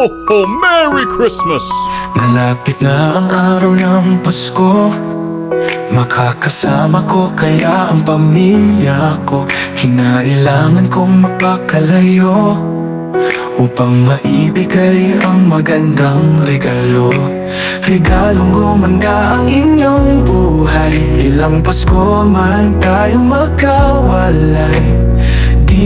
ho! Merry Christmas! Malapit na ang araw ng Pasko Makakasama ko kaya ang pamilya ko Kinailangan kong magpakalayo Upang maibigay ang magandang regalo Regalong gumanda ang inyong buhay Ilang Pasko man tayong magkawalay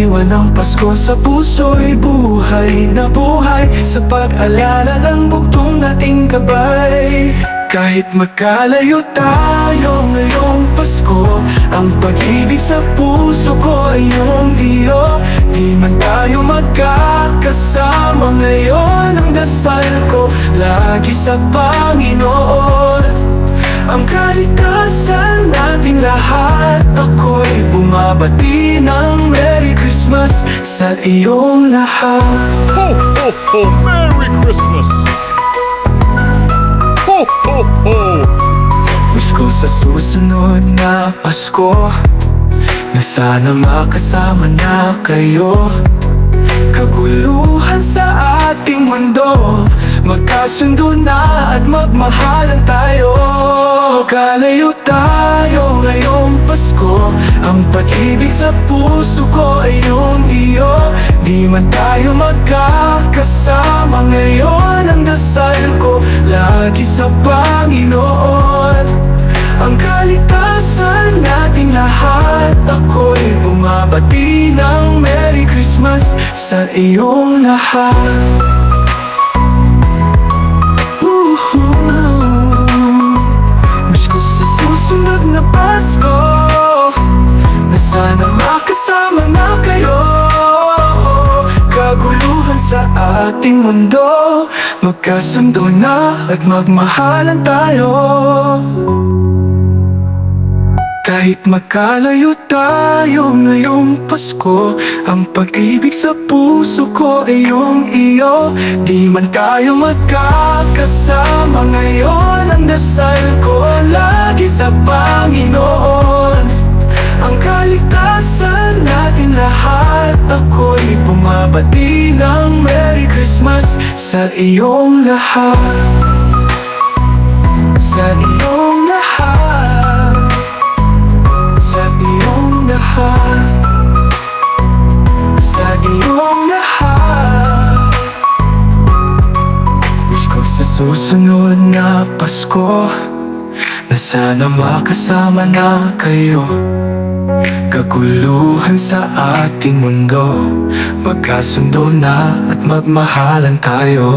Diwan ng Pasko sa puso'y buhay na buhay Sa pag-alala ng bugtong nating gabay. Kahit magkalayo tayo ngayong Pasko Ang pag-ibig sa puso ko ay iyong iyo. Di man tayo magkakasama ngayon Ang dasal ko lagi sa Panginoon sa iyong lahat Ho, ho, ho! Merry Christmas! Ho, ho, ho! Wish ko sa susunod na Pasko Na sana makasama na kayo Kaguluhan sa ating mundo Magkasundo na at magmahalan tayo Kalayo tayo ngayong Pasko Ang pag-ibig sa puso ko ay iyong iyo Di man tayo magkakasama ngayon. Ang dasal ko lagi sa Panginoon. Ang kaligtasan nating lahat. Ako'y bumabati ng Merry Christmas sa iyong lahat. Susunod na Pasko Na sana makasama na ating mundo. Magkasundo na at magmahalan tayo. Kahit magkalayo tayo ngayong Pasko Ang pag-ibig sa puso ko ay iyong iyo. Di man tayo magkakasama ngayon Ang dasal ko lagi sa iyong lahat. Sa iyong lahat. Sa iyong lahat. Sa iyong lahat. Wish ko sa susunod na Pasko Na sana makasama na kayo Kaguluhan sa ating mundo. Magkasundo na at magmahalan tayo